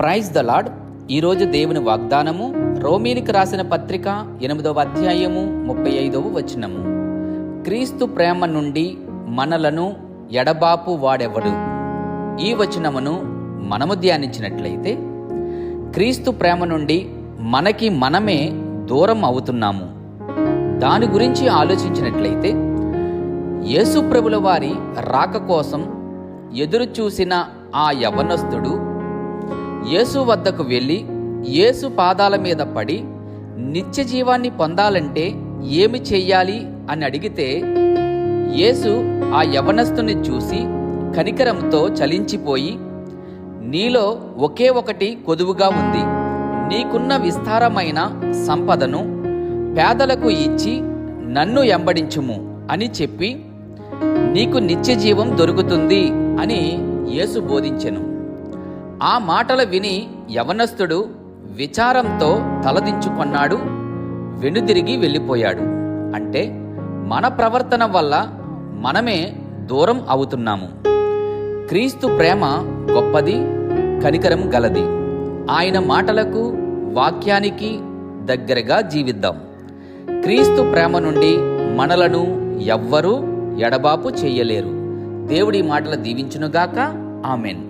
Praise the lord ఈరోజు దేవుని వాగ్దానము రోమీనికి రాసిన పత్రిక ఎనిమిదవ అధ్యాయము ముప్పై ఐదవ వచనము. క్రీస్తు ప్రేమ నుండి మనలను ఎడబాపు వాడెవడు? ఈ వచనమును మనము ధ్యానించినట్లయితే క్రీస్తు ప్రేమ నుండి మనకి మనమే దూరం అవుతున్నాము. దాని గురించి ఆలోచించినట్లయితే యేసుప్రభుల వారి రాక కోసం ఎదురు చూసిన ఆ యవనస్తుడు యేసు వద్దకు వెళ్ళి యేసు పాదాల మీద పడి నిత్య జీవాన్ని పొందాలంటే ఏమి చెయ్యాలి అని అడిగితే యేసు ఆ యవనస్తుని చూసి కనికరంతో చలించిపోయి నీలో ఒకే ఒకటి కొదువుగా ఉంది. నీకున్న విస్తారమైన సంపదను పేదలకు ఇచ్చి నన్ను ఎంబడించుము అని చెప్పి నీకు నిత్య జీవం దొరుకుతుంది అని యేసు బోధించెను. ఆ మాటలు విని యవనస్తుడు విచారంతో తలదించుకొన్నాడు వెనుదిరిగి వెళ్ళిపోయాడు. అంటే మన ప్రవర్తన వల్ల మనమే దూరం అవుతున్నాము. క్రీస్తు ప్రేమ గొప్పది కనికరం గలది. ఆయన మాటలకు వాక్యానికి దగ్గరగా జీవిద్దాం. క్రీస్తు ప్రేమ నుండి మనలను ఎవ్వరూ ఎడబాపు చేయలేరు. దేవుడి మాటలు దీవించునుగాక. ఆమెన్.